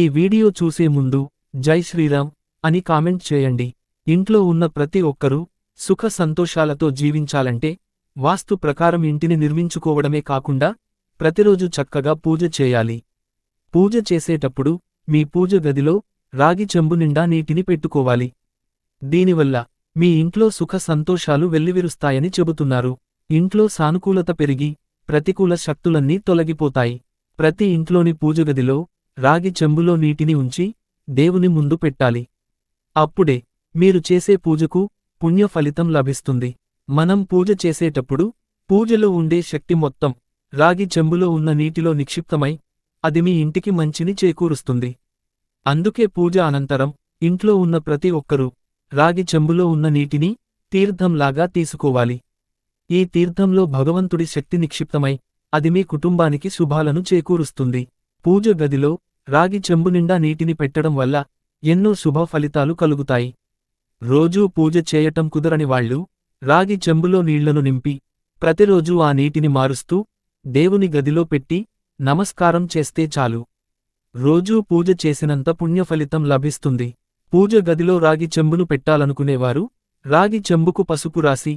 ఈ వీడియో చూసే ముందు జై శ్రీరామ్ అని కామెంట్ చేయండి. ఇంట్లో ఉన్న ప్రతి ఒక్కరూ సుఖ సంతోషాలతో జీవించాలంటే వాస్తు ప్రకారం ఇంటిని నిర్మించుకోవడమే కాకుండా ప్రతిరోజు చక్కగా పూజ చేయాలి. పూజ చేసేటప్పుడు మీ పూజ గదిలో రాగి చెంబు నిండా నీటిని పెట్టుకోవాలి. దీనివల్ల మీ ఇంట్లో సుఖ సంతోషాలు వెల్లివిరుస్తాయని చెబుతున్నారు. ఇంట్లో సానుకూలత పెరిగి ప్రతికూల శక్తులన్నీ తొలగిపోతాయి. ప్రతి ఇంట్లోని పూజగదిలో రాగి చెంబులో నీటిని ఉంచి దేవుని ముందు పెట్టాలి. అప్పుడే మీరు చేసే పూజకు పుణ్య ఫలితం లభిస్తుంది. మనం పూజ చేసేటప్పుడు పూజలో ఉండే శక్తి మొత్తం రాగి చెంబులో ఉన్న నీటిలో నిక్షిప్తమై అది మీ ఇంటికి మంచిని చేకూరుస్తుంది. అందుకే పూజ అనంతరం ఇంట్లో ఉన్న ప్రతి ఒక్కరూ రాగి చెంబులో ఉన్న నీటిని తీర్థంలాగా తీసుకోవాలి. ఈ తీర్థంలో భగవంతుడి శక్తి నిక్షిప్తమై అది మీ కుటుంబానికి శుభాలను చేకూరుస్తుంది. పూజ గదిలో రాగి చెంబు నిండా నీటిని పెట్టడం వల్ల ఎన్నో శుభ ఫలితాలు కలుగుతాయి. రోజూ పూజ చేయటం కుదరని వాళ్ళు రాగి చెంబులో నీళ్ళను నింపి ప్రతిరోజూ ఆ నీటిని మారుస్తూ దేవుని గదిలో పెట్టి నమస్కారం చేస్తే చాలు. రోజూ పూజ చేసినంత పుణ్యఫలితం లభిస్తుంది. పూజ గదిలో రాగి చెంబును పెట్టాలనుకునేవారు రాగి చెంబుకు పసుపు రాసి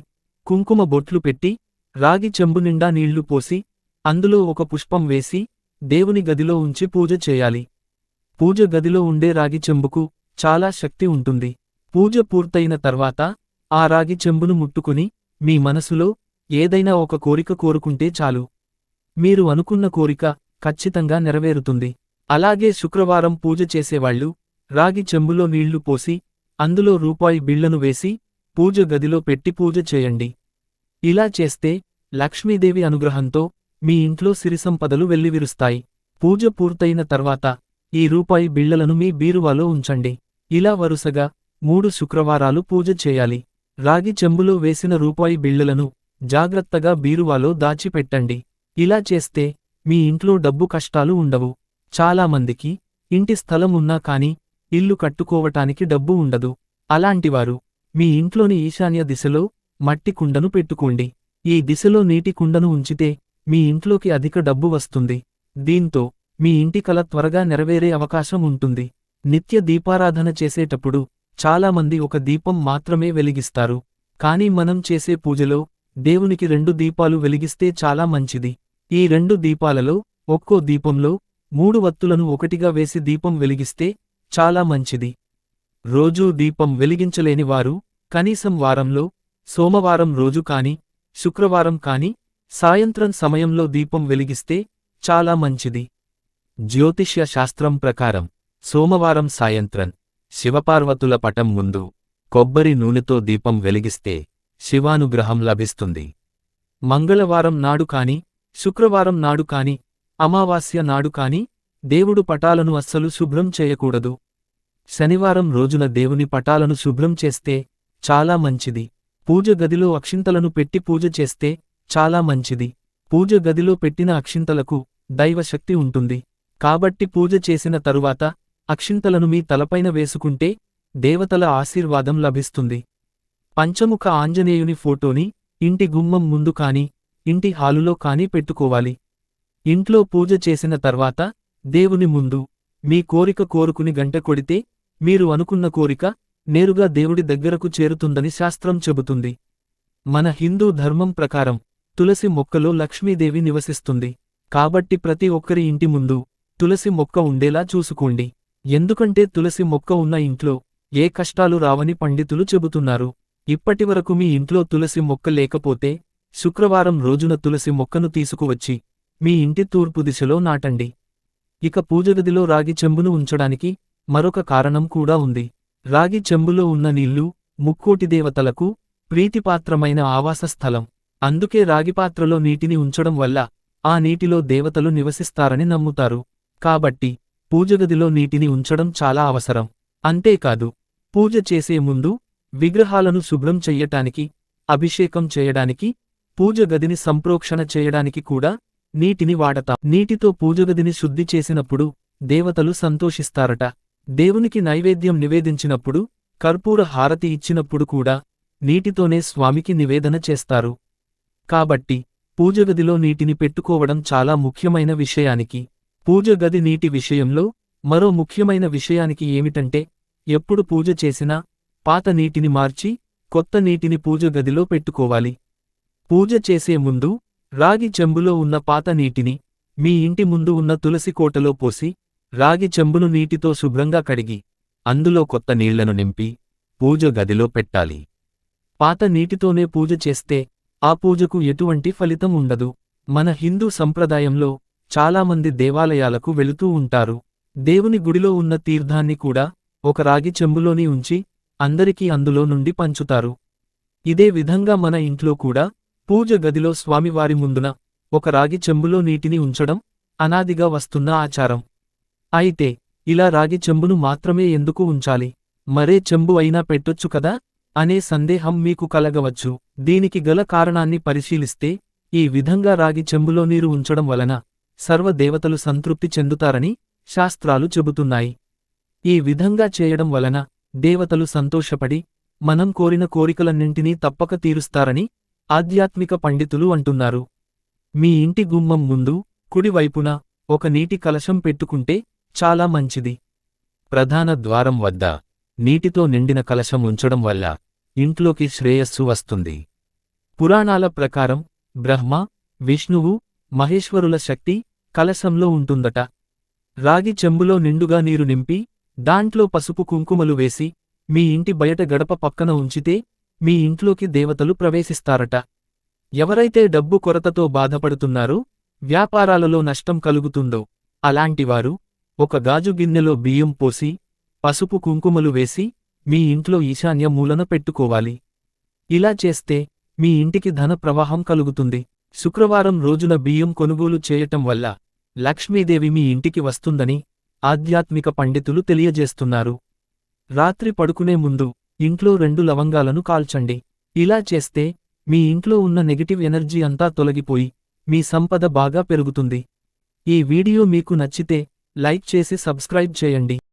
కుంకుమ బొట్లు పెట్టి రాగి చెంబు నిండా నీళ్ళు పోసి అందులో ఒక పుష్పం వేసి దేవుని గదిలో ఉంచి పూజ చేయాలి. పూజ గదిలో ఉండే రాగి చెంబుకు చాలా శక్తి ఉంటుంది. పూజ పూర్తయిన తర్వాత ఆ రాగి చెంబును ముట్టుకుని మీ మనసులో ఏదైనా ఒక కోరిక కోరుకుంటే చాలు. మీరు అనుకున్న కోరిక ఖచ్చితంగా నెరవేరుతుంది. అలాగే శుక్రవారం పూజ చేసేవాళ్ళు రాగి చెంబులో నీళ్ళు పోసి అందులో రూపాయి బిళ్ళను వేసి పూజ గదిలో పెట్టి పూజ చేయండి. ఇలా చేస్తే లక్ష్మీదేవి అనుగ్రహంతో మీ ఇంట్లో సిరిసంపదలు వెల్లివిరుస్తాయి. పూజ పూర్తయిన తర్వాత ఈ రూపాయి బిళ్ళలను మీ బీరువాలో ఉంచండి. ఇలా వరుసగా మూడు శుక్రవారాలు పూజ చేయాలి. రాగి చెంబులో వేసిన రూపాయి బిళ్ళలను జాగ్రత్తగా బీరువాలో దాచిపెట్టండి. ఇలా చేస్తే మీ ఇంట్లో డబ్బు కష్టాలు ఉండవు. చాలామందికి ఇంటి స్థలం ఉన్నా కాని ఇల్లు కట్టుకోవటానికి డబ్బు ఉండదు. అలాంటివారు మీ ఇంట్లోని ఈశాన్య దిశలో మట్టి కుండను పెట్టుకోండి. ఈ దిశలో నీటి కుండను ఉంచితే మీ ఇంట్లోకి అధిక డబ్బు వస్తుంది. దీంతో మీ ఇంటి కల త్వరగా నెరవేరే అవకాశం ఉంటుంది. నిత్య దీపారాధన చేసేటప్పుడు చాలామంది ఒక దీపం మాత్రమే వెలిగిస్తారు. కానీ మనం చేసే పూజలో దేవునికి రెండు దీపాలు వెలిగిస్తే చాలా మంచిది. ఈ రెండు దీపాలలో ఒక్కో దీపంలో మూడు వత్తులను ఒకటిగా వేసి దీపం వెలిగిస్తే చాలా మంచిది. రోజూ దీపం వెలిగించలేని వారు కనీసం వారంలో సోమవారం రోజు కాని శుక్రవారం కాని సాయంత్రం సమయంలో దీపం వెలిగిస్తే చాలా మంచిది. జ్యోతిష్య శాస్త్రం ప్రకారం సోమవారం సాయంత్రం శివపార్వతుల పటం ముందు కొబ్బరి నూనెతో దీపం వెలిగిస్తే శివానుగ్రహం లభిస్తుంది. మంగళవారం నాడు కాని శుక్రవారం నాడు కాని అమావాస్య నాడు కాని దేవుడు పటాలను అస్సలు శుభ్రం చేయకూడదు. శనివారం రోజున దేవుని పటాలను శుభ్రం చేస్తే చాలా మంచిది. పూజ గదిలో అక్షింతలను పెట్టి పూజ చేస్తే చాలా మంచిది. పూజ గదిలో పెట్టిన అక్షింతలకు దైవశక్తి ఉంటుంది. కాబట్టి పూజ చేసిన తరువాత అక్షింతలను మీ తలపైన వేసుకుంటే దేవతల ఆశీర్వాదం లభిస్తుంది. పంచముఖ ఆంజనేయుని ఫోటోని ఇంటి గుమ్మం ముందు కాని ఇంటి హాలులో కాని పెట్టుకోవాలి. ఇంట్లో పూజ చేసిన తర్వాత దేవుని ముందు మీ కోరిక కోరుకుని గంట కొడితే మీరు అనుకున్న కోరిక నేరుగా దేవుడి దగ్గరకు చేరుతుందని శాస్త్రం చెబుతుంది. మన హిందూ ధర్మం ప్రకారం తులసి మొక్కలో లక్ష్మీదేవి నివసిస్తుంది. కాబట్టి ప్రతి ఒక్కరి ఇంటి ముందు తులసి మొక్క ఉండేలా చూసుకోండి. ఎందుకంటే తులసి మొక్క ఉన్న ఇంట్లో ఏ కష్టాలు రావని పండితులు చెబుతున్నారు. ఇప్పటివరకు మీ ఇంట్లో తులసి మొక్క లేకపోతే శుక్రవారం రోజున తులసి మొక్కను తీసుకువచ్చి మీ ఇంటి తూర్పు దిశలో నాటండి. ఇక పూజగదిలో రాగి చెంబును ఉంచడానికి మరొక కారణం కూడా ఉంది. రాగి చెంబులో ఉన్న నీళ్ళు ముక్కోటి దేవతలకు ప్రీతిపాత్రమైన ఆవాస స్థలం అందుకే రాగిపాత్రలో నీటిని ఉంచడం వల్ల ఆ నీటిలో దేవతలు నివసిస్తారని నమ్ముతారు. కాబట్టి పూజగదిలో నీటిని ఉంచడం చాలా అవసరం. అంతేకాదు పూజ చేసే ముందు విగ్రహాలను శుభ్రం చెయ్యటానికి అభిషేకం చేయడానికి పూజ గదిని సంప్రోక్షణ చేయడానికి కూడా నీటిని వాడతాం. నీటితో పూజగదిని శుద్ధి చేసినప్పుడు దేవతలు సంతోషిస్తారట. దేవునికి నైవేద్యం నివేదించినప్పుడు కర్పూర హారతి ఇచ్చినప్పుడు కూడా నీటితోనే స్వామికి నివేదన చేస్తారు. కాబట్టి పూజగదిలో నీటిని పెట్టుకోవడం చాలా ముఖ్యమైన విషయానికి పూజగది నీటి విషయంలో మరో ముఖ్యమైన విషయానికి ఏమిటంటే ఎప్పుడు పూజ చేసినా పాత నీటిని మార్చి కొత్త నీటిని పూజ గదిలో పెట్టుకోవాలి. పూజ చేసే ముందు రాగి చెంబులో ఉన్న పాత నీటిని మీ ఇంటి ముందు ఉన్న తులసి కోటలో పోసి రాగి చెంబును నీటితో శుభ్రంగా కడిగి అందులో కొత్త నీళ్ళను నింపి పూజ గదిలో పెట్టాలి. పాత నీటితోనే పూజ చేస్తే ఆ పూజకు ఎటువంటి ఫలితం ఉండదు. మన హిందూ సంప్రదాయంలో చాలామంది దేవాలయాలకు వెళుతూ ఉంటారు. దేవుని గుడిలో ఉన్న తీర్థాన్ని కూడా ఒక రాగి చెంబులోని ఉంచి అందరికీ అందులో నుండి పంచుతారు. ఇదే విధంగా మన ఇంట్లో కూడా పూజ గదిలో స్వామివారి ముందున ఒక రాగి చెంబులో నీటిని ఉంచడం అనాదిగా వస్తున్న ఆచారం. అయితే ఇలా రాగి చెంబును మాత్రమే ఎందుకు ఉంచాలి? మరే చెంబు అయినా పెట్టొచ్చు కదా? అనే సందేహం మీకు కలగవచ్చు. దీనికి గల కారణాన్ని పరిశీలిస్తే ఈ విధంగా రాగి చెంబులో నీరు ఉంచడం వలన సర్వదేవతలు సంతృప్తి చెందుతారని శాస్త్రాలు చెబుతున్నాయి. ఈ విధంగా చేయడం వలన దేవతలు సంతోషపడి మనం కోరిన కోరికలన్నింటినీ తప్పక తీరుస్తారని ఆధ్యాత్మిక పండితులు అంటున్నారు. మీ ఇంటి గుమ్మం ముందు కుడివైపున ఒక నీటి కలశం పెట్టుకుంటే చాలా మంచిది. ప్రధాన ద్వారం వద్ద నీటితో నిండిన కలశం ఉంచడం వల్ల ఇంట్లోకి శ్రేయస్సు వస్తుంది. పురాణాల ప్రకారం బ్రహ్మ విష్ణువు మహేశ్వరుల శక్తి కలశంలో ఉంటుందట. రాగి చెంబులో నిండుగా నీరు నింపి దాంట్లో పసుపు కుంకుమలు వేసి మీ ఇంటి బయట గడప పక్కన ఉంచితే మీ ఇంట్లోకి దేవతలు ప్రవేశిస్తారట. ఎవరైతే డబ్బు కొరతతో బాధపడుతున్నారో వ్యాపారాలలో నష్టం కలుగుతుందో అలాంటివారు ఒక గాజు గిన్నెలో బియ్యం పోసి పసుపు కుంకుమలు వేసి మీ ఇంట్లో ఈశాన్య మూలన పెట్టుకోవాలి. ఇలా చేస్తే మీ ఇంటికి ధన ప్రవాహం కలుగుతుంది. శుక్రవారం రోజున బియ్యం కొనుగోలు చేయటం వల్ల లక్ష్మీదేవి మీ ఇంటికి వస్తుందని ఆధ్యాత్మిక పండితులు తెలియజేస్తున్నారు. రాత్రి పడుకునే ముందు ఇంట్లో రెండు లవంగాలను కాల్చండి. ఇలా చేస్తే మీ ఇంట్లో ఉన్న నెగటివ్ ఎనర్జీ అంతా తొలగిపోయి మీ సంపద బాగా పెరుగుతుంది. ఈ వీడియో మీకు నచ్చితే లైక్ చేసి సబ్స్క్రైబ్ చేయండి.